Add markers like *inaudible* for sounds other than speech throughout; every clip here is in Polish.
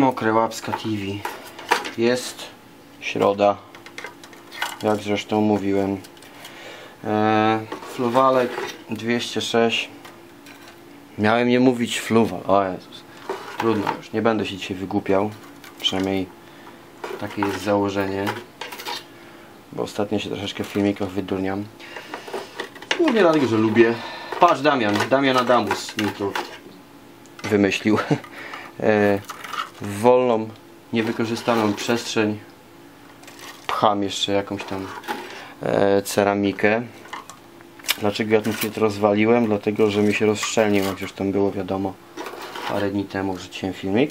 Mokre Łapska TV. Jest środa, jak zresztą mówiłem. Eee, fluwalek 206. Miałem nie mówić fluwal, o Jezus. Trudno już, nie będę się dzisiaj wygłupiał. Przynajmniej takie jest założenie. Bo ostatnio się troszeczkę w filmikach wydurniam. Głównie dlatego, że lubię. Patrz Damian, Damian Adamus mi to wymyślił. *laughs* E, w wolną, niewykorzystaną przestrzeń pcham jeszcze jakąś tam e, ceramikę. Dlaczego ja ten filtr rozwaliłem? Dlatego, że mi się rozszczelnił, jak już tam było wiadomo parę dni temu wrzuciłem filmik.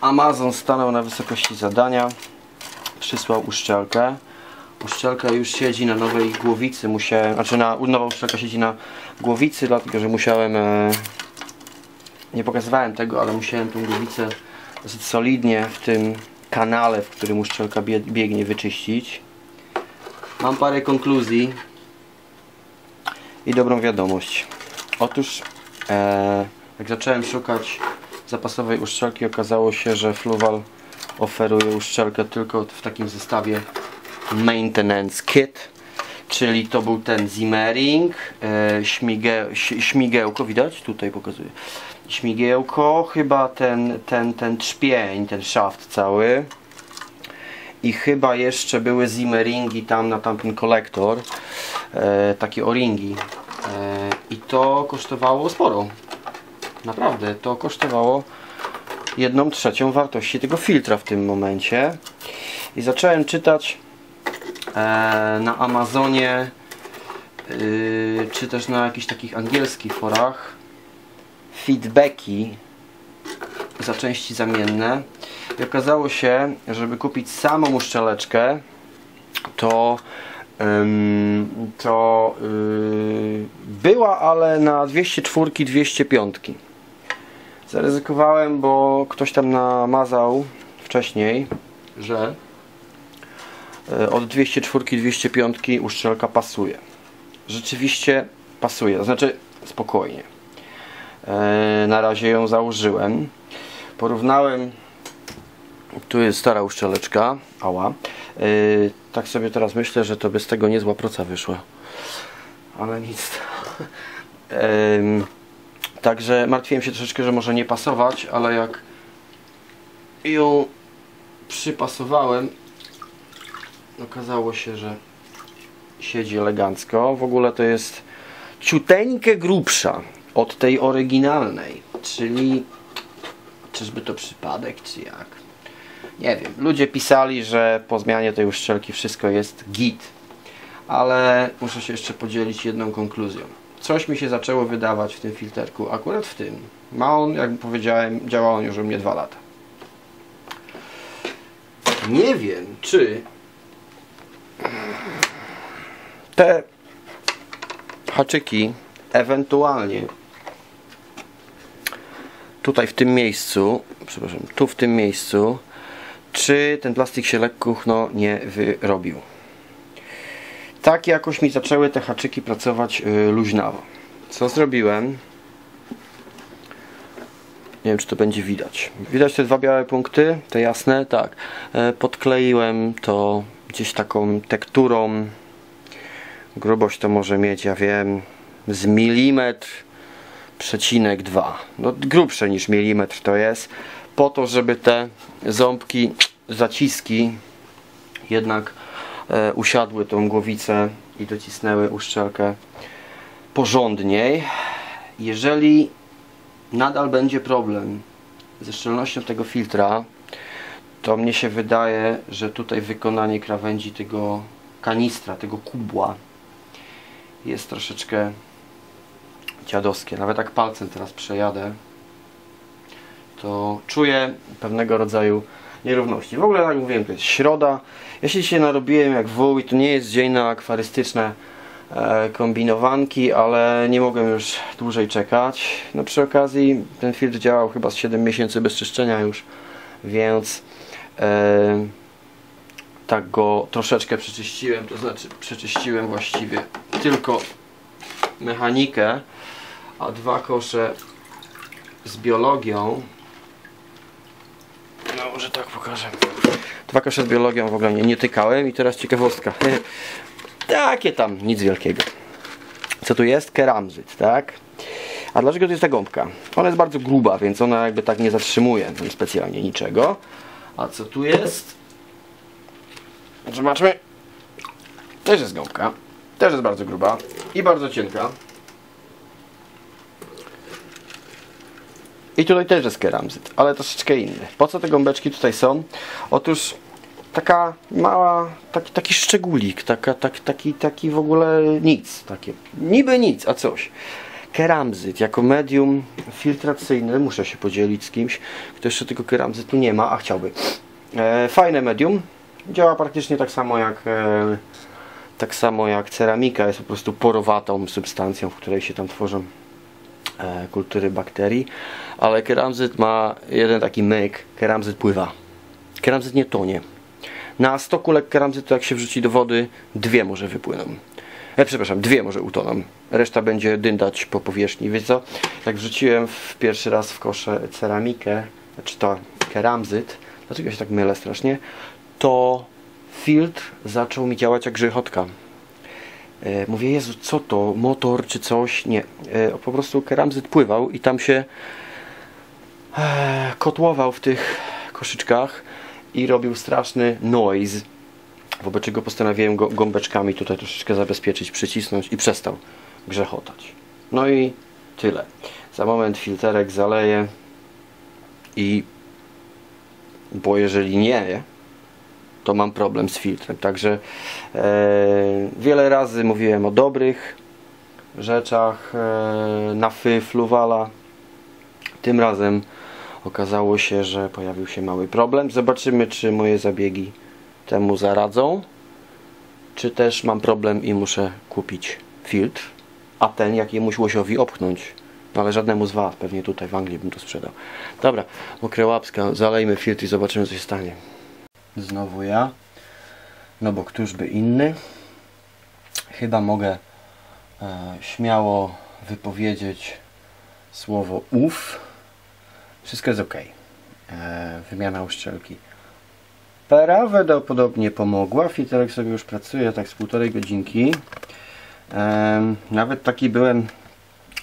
Amazon stanął na wysokości zadania. Przysłał uszczelkę. Uszczelka już siedzi na nowej głowicy. Musiałem, znaczy na, nowa uszczelka siedzi na głowicy, dlatego że musiałem e, nie pokazywałem tego, ale musiałem tą głowicę dosyć solidnie w tym kanale, w którym uszczelka bie- biegnie, wyczyścić. Mam parę konkluzji i dobrą wiadomość. Otóż, e, jak zacząłem szukać zapasowej uszczelki, okazało się, że Fluval oferuje uszczelkę tylko w takim zestawie Maintenance Kit, czyli to był ten Zimmering, e, śmigie, ś- śmigiełko, widać? Tutaj pokazuję. Śmigiełko, chyba ten, ten, ten trzpień, ten szaft cały i chyba jeszcze były zimmeringi tam na tamten kolektor e, takie o-ringi e, i to kosztowało sporo naprawdę to kosztowało jedną trzecią wartości tego filtra w tym momencie i zacząłem czytać na Amazonie y, czy też na jakichś takich angielskich forach. Feedbacki za części zamienne. I okazało się, żeby kupić samą uszczeleczkę to to yy, była, ale na 204, 205 zaryzykowałem, bo ktoś tam namazał wcześniej, że od 204, 205 uszczelka pasuje. Rzeczywiście pasuje, znaczy spokojnie. E, na razie ją założyłem. Porównałem tu jest stara uszczeleczka ała. E, tak sobie teraz myślę, że to bez tego niezła proca wyszła. Ale nic. *laughs* Także martwiłem się troszeczkę, że może nie pasować ale jak ją przypasowałem okazało się, że siedzi elegancko w ogóle to jest ciuteńkę grubsza od tej oryginalnej, czyli czyżby to przypadek, czy jak? Nie wiem. Ludzie pisali, że po zmianie tej uszczelki wszystko jest git, ale muszę się jeszcze podzielić jedną konkluzją. Coś mi się zaczęło wydawać w tym filterku, akurat w tym. Ma on, jak powiedziałem, działa on już u mnie dwa lata. Nie wiem, czy te haczyki ewentualnie tutaj w tym miejscu, przepraszam, tu w tym miejscu, czy ten plastik się lekko no, nie wyrobił. Tak jakoś mi zaczęły te haczyki pracować yy, luźnawo. Co zrobiłem? Nie wiem, czy to będzie widać. Widać te dwa białe punkty, te jasne? Tak. E, Podkleiłem to gdzieś taką tekturą. Grubość to może mieć, ja wiem, z milimetr przecinek 2 no grubsze niż milimetr to jest. Po to żeby te ząbki zaciski jednak e, usiadły tą głowicę i docisnęły uszczelkę porządniej. Jeżeli nadal będzie problem ze szczelnością tego filtra to mnie się wydaje, że tutaj wykonanie krawędzi tego kanistra, tego kubła jest troszeczkę dziadowskie. Nawet jak palcem teraz przejadę, to czuję pewnego rodzaju nierówności. W ogóle, jak mówiłem, to jest środa. Ja się dzisiaj narobiłem jak wół i to nie jest dzień na akwarystyczne e, kombinowanki, ale nie mogłem już dłużej czekać. No przy okazji ten filtr działał chyba z 7 miesięcy bez czyszczenia już, więc e, tak go troszeczkę przeczyściłem, to znaczy przeczyściłem właściwie tylko mechanikę, a dwa kosze z biologią. No, może tak pokażę. Dwa kasze z biologią w ogóle nie, nie tykałem i teraz ciekawostka. *laughs* Takie tam, nic wielkiego. Co tu jest? Keramzyt, tak? A dlaczego to jest ta gąbka? Ona jest bardzo gruba, więc ona jakby tak nie zatrzymuje specjalnie niczego. A co tu jest? Zobaczmy. Też jest gąbka. Też jest bardzo gruba i bardzo cienka. I tutaj też jest keramzyt, ale troszeczkę inny. Po co te gąbeczki tutaj są? Otóż taka mała, taki, taki szczególik, taka, tak, taki, taki w ogóle nic. Takie, niby nic, a coś. Keramzyt jako medium filtracyjne, muszę się podzielić z kimś, kto jeszcze tego keramzytu nie ma, a chciałby. E, fajne medium, działa praktycznie tak samo jak e, tak samo jak ceramika, jest po prostu porowatą substancją, w której się tam tworzą e, kultury bakterii, ale keramzyt ma jeden taki myk, keramzyt pływa. Keramzyt nie tonie. Na 100 kulek keramzytu jak się wrzuci do wody, dwie może wypłyną. E, przepraszam, dwie może utoną. Reszta będzie dyndać po powierzchni. Wiecie co? Jak wrzuciłem w pierwszy raz w koszę ceramikę, czy to keramzyt, dlaczego się tak mylę strasznie, to filtr zaczął mi działać jak grzechotka. E, mówię, Jezu, co to? Motor czy coś? Nie. E, po prostu keramzyt pływał i tam się e, kotłował w tych koszyczkach i robił straszny noise. Wobec czego postanowiłem go gąbeczkami tutaj troszeczkę zabezpieczyć, przycisnąć i przestał grzechotać. No i tyle. Za moment filterek zaleję i bo jeżeli nie, to mam problem z filtrem. Także e, wiele razy mówiłem o dobrych rzeczach e, na fluwala. Tym razem okazało się, że pojawił się mały problem. Zobaczymy, czy moje zabiegi temu zaradzą, czy też mam problem i muszę kupić filtr, a ten jakiemuś łosiowi opchnąć. No ale żadnemu z Was, pewnie tutaj w Anglii bym to sprzedał. Dobra, mokre łapska, zalejmy filtr i zobaczymy co się stanie. Znowu ja. No bo któż by inny? Chyba mogę e, śmiało wypowiedzieć słowo uf. Wszystko jest ok. E, wymiana uszczelki prawdopodobnie pomogła. Filterek sobie już pracuje tak z półtorej godzinki. E, nawet taki byłem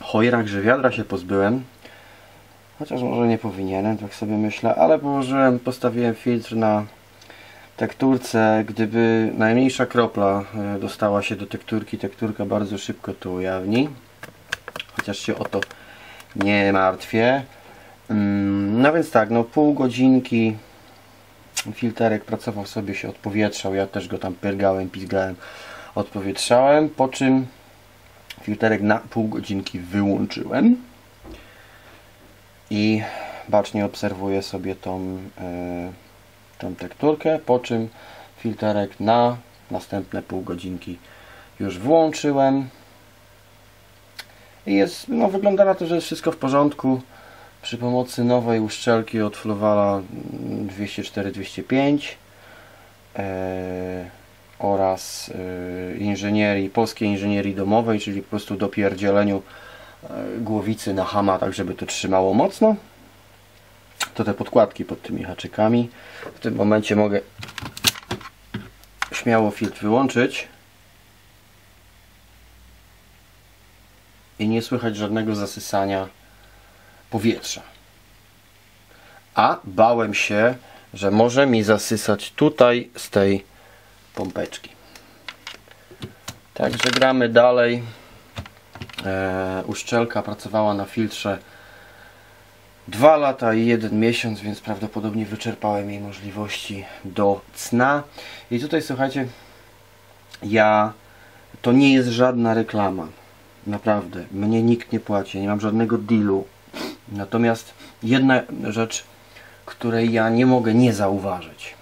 chojrak, że wiadra się pozbyłem. Chociaż może nie powinienem, tak sobie myślę, ale położyłem, postawiłem filtr na tekturce, gdyby najmniejsza kropla e, dostała się do tekturki, tekturka bardzo szybko to ujawni. Chociaż się o to nie martwię. Mm, no więc tak, no pół godzinki filterek pracował sobie, się odpowietrzał. Ja też go tam pyrgałem, pizgałem, odpowietrzałem. Po czym filterek na pół godzinki wyłączyłem. I bacznie obserwuję sobie tą yy, tą tekturkę, po czym filterek na następne pół godzinki już włączyłem. I jest, no wygląda na to, że jest wszystko w porządku. Przy pomocy nowej uszczelki od Fluvala 204-205 e, oraz e, inżynierii, polskiej inżynierii domowej, czyli po prostu dopierdzieleniu e, głowicy na hama, tak żeby to trzymało mocno to te podkładki pod tymi haczykami. W tym momencie mogę śmiało filtr wyłączyć i nie słychać żadnego zasysania powietrza. A bałem się, że może mi zasysać tutaj z tej pompeczki. Także gramy dalej. E, uszczelka pracowała na filtrze Dwa lata i jeden miesiąc, więc prawdopodobnie wyczerpałem jej możliwości do cna. I tutaj słuchajcie, ja to nie jest żadna reklama. Naprawdę, mnie nikt nie płaci, nie mam żadnego dealu. Natomiast jedna rzecz, której ja nie mogę nie zauważyć.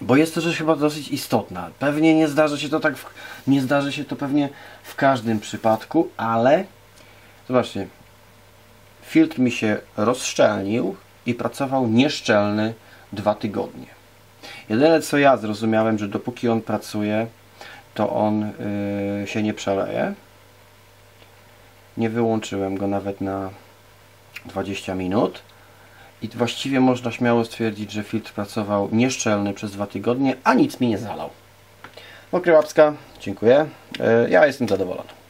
Bo jest to rzecz chyba dosyć istotna. Pewnie nie zdarzy się to tak, w, nie zdarzy się to pewnie w każdym przypadku, ale zobaczcie, filtr mi się rozszczelnił i pracował nieszczelny dwa tygodnie. Jedyne co ja zrozumiałem, że dopóki on pracuje, to on yy, się nie przeleje. Nie wyłączyłem go nawet na 20 minut. I właściwie można śmiało stwierdzić, że filtr pracował nieszczelny przez dwa tygodnie, a nic mi nie zalał. Mokry łapska, dziękuję. E, Ja jestem zadowolony.